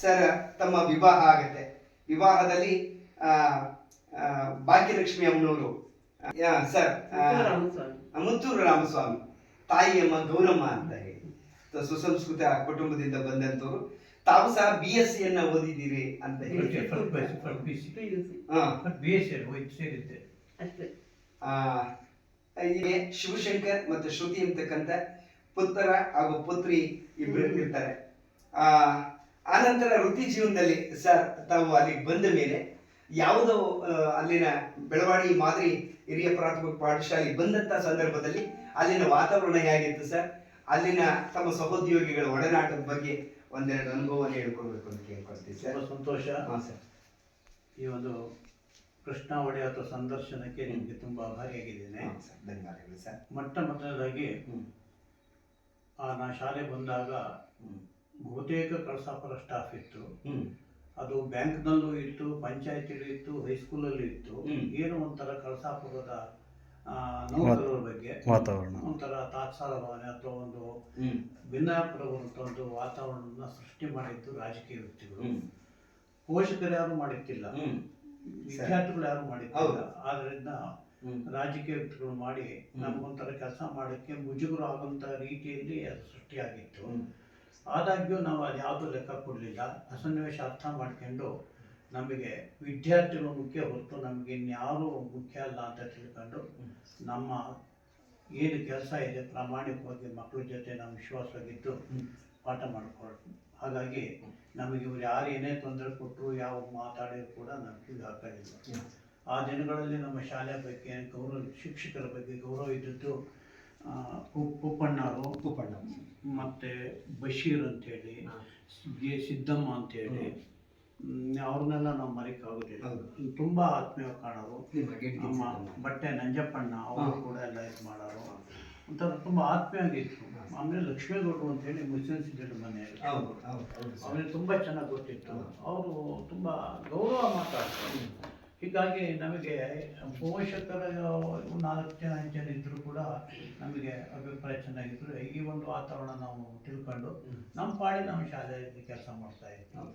Sir ತಮ್ಮ ವಿವಾಹ ಆಗುತ್ತೆ. ವಿವಾಹದಲ್ಲಿ ಭಾಗ್ಯಲಕ್ಷ್ಮಿ ಅಮ್ಮನವರು ಸರ್ ಮುತ್ತೂರು ರಾಮಸ್ವಾಮಿ ತಾಯಿಯಮ್ಮ ಗೌರಮ್ಮ ಅಂತ ಹೇಳಿ. ಸುಸಂಸ್ಕೃತ ಕುಟುಂಬದಿಂದ ಬಂದಂತವರು. ತಾವು ಸಹ ಬಿ ಎಸ್ ಸಿ ಅನ್ನ ಓದಿದ್ದೀರಿ ಅಂತ ಹೇಳಿ. ಶಿವಶಂಕರ್ ಮತ್ತು ಶ್ರುತಿ ಅಂತಕ್ಕಂಥ ಪುತ್ರ ಹಾಗೂ ಪುತ್ರಿ ಇಬ್ಬರು ಇರ್ತಾರೆ. ಆ ಆನಂತರ ವೃತ್ತಿ ಜೀವನದಲ್ಲಿ ಸರ್ ತಾವು ಅಲ್ಲಿಗೆ ಬಂದ ಮೇಲೆ ಯಾವುದೋ ಅಲ್ಲಿನ ಬೆಳವಾಡಿ ಮಾದರಿ ಹಿರಿಯ ಪ್ರಾಥಮಿಕ ಪಾಠಶಾಲೆ ಬಂದಂತ ಸಂದರ್ಭದಲ್ಲಿ ಅಲ್ಲಿನ ವಾತಾವರಣ ಹೇಗಿತ್ತು ಸರ್? ಅಲ್ಲಿನ ತಮ್ಮ ಸಹೋದ್ಯೋಗಿಗಳ ಒಡನಾಟದ ಬಗ್ಗೆ ಒಂದೆರಡು ಅನುಭವವನ್ನು ಹೇಳ್ಕೊಡ್ಬೇಕು ಅಂತ ಕೇಳ್ಕೊಳ್ತೀವಿ ಸರ್. ಸಂತೋಷ. ಹಾಂ ಸರ್. ಈ ಒಂದು ಕೃಷ್ಣ ಒಡೆಯ ಅಥವಾ ಸಂದರ್ಶನಕ್ಕೆ ನಿಮಗೆ ತುಂಬ ಆಭಾರಿಯಾಗಿದ್ದೇನೆ ಸರ್ ಧನ್ಯವಾದಗಳು ಸರ್. ಮೊಟ್ಟ ಮೊದಲದಾಗಿ ಆ ನಾ ಶಾಲೆ ಬಂದಾಗ ಬಹುತೇಕ ಕಳಸಾಪುರ ಸ್ಟಾಫ್ ಇತ್ತು. ಅದು ಬ್ಯಾಂಕ್ನಲ್ಲೂ ಇತ್ತು ಪಂಚಾಯತಿಲೂ ಇತ್ತು ಹೈಸ್ಕೂಲಲ್ಲೂ ಇತ್ತು. ಏನೋ ಒಂಥರ ಕಳಸಾಪುರದ ನೌಕರರ ಬಗ್ಗೆ ವಾತಾವರಣ. ಒಂಥರ ತಾತ್ಸಾರ ಭಾವನೆ ಅಥವಾ ಒಂದು ಭಿನ್ನಾಪುರವಂತ ಒಂದು ವಾತಾವರಣವನ್ನು ಸೃಷ್ಟಿ ಮಾಡಿದ್ದು ರಾಜಕೀಯ ವ್ಯಕ್ತಿಗಳು. ಪೋಷಕರು ಯಾರು ಮಾಡಿದ್ದಿಲ್ಲ. ವಿದ್ಯಾರ್ಥಿಗಳು ಯಾರು ಮಾಡಿದ್ದಿಲ್ಲ. ಹೌದು. ಆದ್ರಿಂದ ರಾಜಕೀಯ ವ್ಯಕ್ತಿಗಳು ಮಾಡಿ ನಮಗೊಂಥರ ಕೆಲಸ ಮಾಡಕ್ಕೆ ಮುಜುಗರ ಆಗುವಂಥ ರೀತಿಯಲ್ಲಿ ಅದು ಸೃಷ್ಟಿಯಾಗಿತ್ತು. ಆದಾಗ್ಯೂ ನಾವು ಅದು ಯಾವುದೂ ಲೆಕ್ಕ ಕೊಡಲಿಲ್ಲ. ಆ ಸನ್ನಿವೇಶ ಅರ್ಥ ಮಾಡ್ಕೊಂಡು ನಮಗೆ ವಿದ್ಯಾರ್ಥಿಗಳು ಮುಖ್ಯ ಹೊರತು ನಮಗೆ ಇನ್ಯಾರು ಮುಖ್ಯ ಅಲ್ಲ ಅಂತ ತಿಳ್ಕೊಂಡು ನಮ್ಮ ಏನು ಕೆಲಸ ಇದೆ ಪ್ರಾಮಾಣಿಕವಾಗಿ ಮಕ್ಕಳ ಜೊತೆ ನಾವು ವಿಶ್ವಾಸವಾಗಿದ್ದು ಪಾಠ ಮಾಡಿಕೊಳ್ತು ಹಾಗಾಗಿ ನಮಗೆ ಇವ್ರು ಯಾರು ಏನೇ ತೊಂದರೆ ಕೊಟ್ಟರು ಯಾವ ಮಾತಾಡಿದ್ರು ಕೂಡ ನಮಗೆ ಹಾಕೋದಿಲ್ಲ ಆ ದಿನಗಳಲ್ಲಿ ನಮ್ಮ ಶಾಲೆ ಬಗ್ಗೆ, ಗೌರವ, ಶಿಕ್ಷಕರ ಬಗ್ಗೆ ಗೌರವ ಇದ್ದದ್ದು ಪುಪ್ಪಣ್ಣವರು ಉಪ್ಪಣ್ಣ ಮತ್ತು ಬಶೀರ್ ಅಂತೇಳಿ ಹೇಳಿ ಜೆ ಸಿದ್ದಮ್ಮ ಅಂತೇಳಿ ಅವ್ರನ್ನೆಲ್ಲ ನಾವು ಮರಿಕ್ಕಾಗೋದಿಲ್ಲ. ತುಂಬ ಆತ್ಮೀಯ ಕಾಣೋರು. ನಿಮ್ಮ ಬಟ್ಟೆ ನಂಜಪ್ಪಣ್ಣ ಅವರು ಕೂಡ ಎಲ್ಲ ಇದು ಮಾಡೋರು. ಒಂಥರ ತುಂಬ ಆತ್ಮೀಯಾಗಿತ್ತು ಆಮೇಲೆ ಲಕ್ಷ್ಮೇಗೌಡರು ಅಂತೇಳಿ ಮುಸ್ಲಿಮ್ಸ್ ಇದ್ದರು ಮನೆಯಲ್ಲಿ. ಅವನಿಗೆ ತುಂಬ ಚೆನ್ನಾಗಿ ಗೊತ್ತಿತ್ತು. ಅವರು ತುಂಬ ಗೌರವ ಹೀಗಾಗಿ ನಮಗೆ ಪೋಷಕರ ನಾಲ್ಕು ಜನ ಐದು ಜನ ಇದ್ದರೂ ಕೂಡ ನಮಗೆ ಅಭಿಪ್ರಾಯ ಚೆನ್ನಾಗಿದ್ರು ಈ ಒಂದು ವಾತಾವರಣ ನಾವು ತಿಳ್ಕೊಂಡು ನಮ್ಮ ಪಾಡಿ ನಮ್ಮ ಶಾಲೆಯಲ್ಲಿ ಕೆಲಸ ಮಾಡ್ತಾ ಇದ್ವಿ.